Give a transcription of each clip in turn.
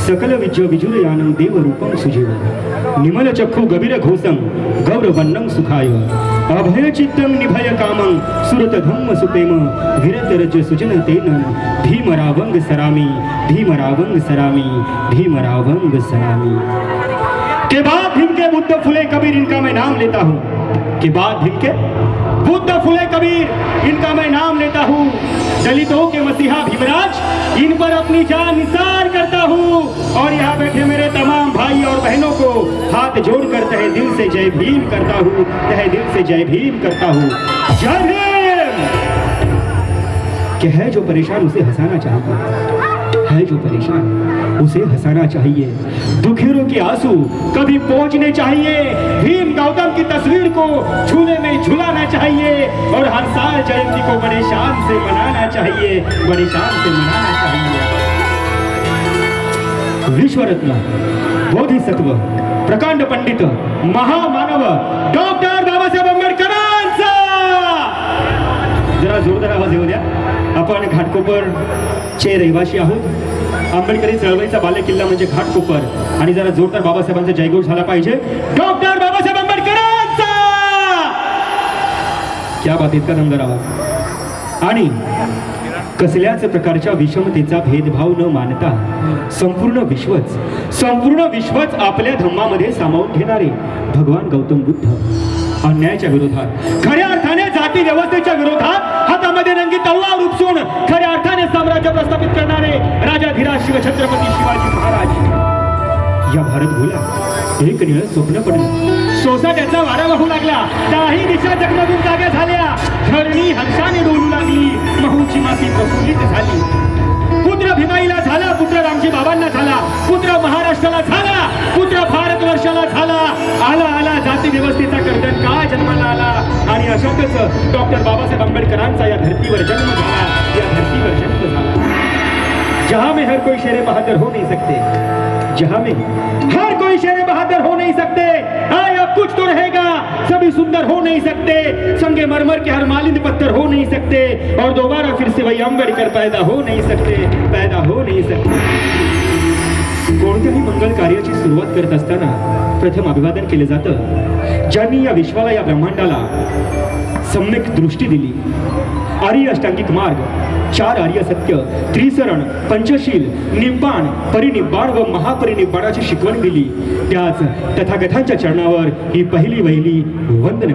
સકલ વિજ્ય વિજુરયાનમ દેવરૂપમ સુજીવ નિમલ ચક્ષુ ગભીર ઘોષમ ગૌરવન્નમ સુખાય अभय चित्तं निभय कामं, सुरत धम्म सुपेम विरत रज सुजन तेन भीम रावंग सरामी भीम रावंग सरामी भीम रावंग सरामी। के बाद भीम के बुद्ध फुले कबीर, इनका मैं नाम लेता हूँ। के बाद भीम के बुद्ध फुले कबीर, इनका मैं नाम लेता हूँ। दलितों के मसीहा भीमराज, इन पर अपनी जान निसार करता हूँ और यहाँ बैठे मेरे तमाम भाई और बहनों को हाथ जोड़कर तहे दिल से जय भीम करता हूँ, तहे दिल से जय भीम करता हूँ। जय भीम! कि है जो परेशान, उसे हंसाना चाहिए। है जो परेशान, उसे हंसाना चाहिए। दुखियों के आँसू कभी पहुँचने चाहिए। भीम गौतम की तस्वीर को झूले में झुलाना चाहिए। और हर साल जयंती को बड़े शान से मनाना चाहिए। बड़े शान से मनाना चाहिए। विश्वरत्न बोधिसत्व प्रकांड पंडित महामानव डॉक्टर बाबासाहेब आंबेडकरांचा! जरा जोरदार आवाज येऊ द्या. आपण घाटकोपर चे रहिवासी आहोत. आंबेडकरी चळवळीचा बालेकिल्ला म्हणजे घाटकोपर. आणि जरा जोरदार बाबासाहेबांचा जयघोष झाला पाहिजे. डॉक्टर बाबासाहेब आंबेडकरांचा! क्या बात इतका दमदार आवाज. आणि कसल्याच प्रकारच्या विषमतेचा भेदभाव न मानता संपूर्ण विश्वच संपूर्ण विश्वच आपल्या धम्मामध्ये सामावून घेणारे भगवान गौतम बुद्ध. अन्यायाच्या विरोधात खऱ्या अर्थाने जाती व्यवस्थेच्या विरोधात हातामध्ये रंगी तलवार उपसून खऱ्या अर्थाने साम्राज्य प्रस्थापित करणारे राजाधिराज शिवछत्रपती शिवाजी महाराज. या भारत भूला एक निळ स्वप्न पडलं. सोसाट्याचा वारा वाहू लागला. काही दिशा जगमगून जाग्या झाल्या. धरणी हंसाने ती प्रफुल्लित झाली. पुत्र भीमाईला झाला पुत्र रामजी बाबांना झाला पुत्र महाराष्ट्राला झाला पुत्र भारतवर्षाला झाला. आला आला जाती व्यवस्थेचा कर्तन का जन्माला आला? आणि अशातच डॉक्टर बाबासाहेब आंबेडकरांचा या धर्तीवर जन्म झाला या धर्तीवर जन्म झाला. जहा में हर कोई शेरे बहादर हो नहीं सकते जहाँ में हर कोई शेर बहादुर हो नहीं सकते। आया कुछ तो रहेगा, सभी सुंदर हो नहीं सकते। संगे मरमर के हर मालिंद पत्थर हो नहीं सकते। और दोबारा फिर से वही अंबेडकर पैदा हो नहीं सकते, पैदा हो नहीं सकते। कोणत्याही मंगल कार्याची सुरुवात करत असताना प्रथम अभिवादन केले जातं. ज्यांनी या विश्वाला या ब्रह्मांडाला सम्यक दृष्टी दिली. आर्य अष्टांगिक मार्ग चार आर्य सत्य त्रिसरण पंचशील निब्बाण परिनिब्बाण व महापरिनिब्बाणाची शिकवण दिली. त्याच तथागथांच्या चरणावर ही पहिली वहिली वंदन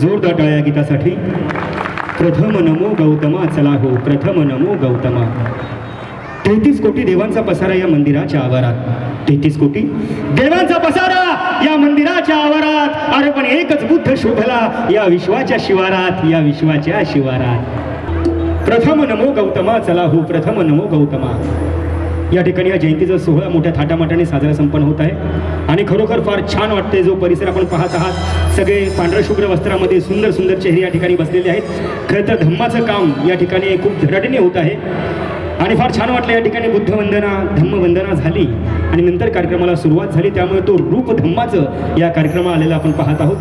जोरदार टाळ्या गीतासाठी. प्रथम नमो गौतमा चला हो प्रथम नमो गौतमा. तेहतीस कोटी देवांचा पसारा या मंदिराच्या आवारात. तेहतीस कोटी देवांचा पसारा या मंदिराच्या आवारात. अरे पण एकच बुद्ध शोभला या विश्वाच्या शिवारात या विश्वाच्या शिवारात. प्रथम नमो गौतमा चला हो प्रथम नमो गौतमा. या ठिकाणी या जयंतीचा सोहळा मोठ्या थाटामाटाने साजरा संपन्न होत आहे. आणि खरोखर फार छान वाटते जो परिसर आपण पाहत आहात. सगळे पांढऱ्या शुभ्र वस्त्रामध्ये सुंदर सुंदर चेहरे या ठिकाणी बसलेले आहेत. खरं तर धम्माचं काम या ठिकाणी खूप धडाडीने होत आहे. आणि फार छान वाटलं या ठिकाणी बुद्धवंदना धम्मवंदना झाली. आणि नंतर कार्यक्रमाला सुरुवात झाली. त्यामुळे तो रूप धम्माचं या कार्यक्रमाला आलेलं आपण पाहत आहोत.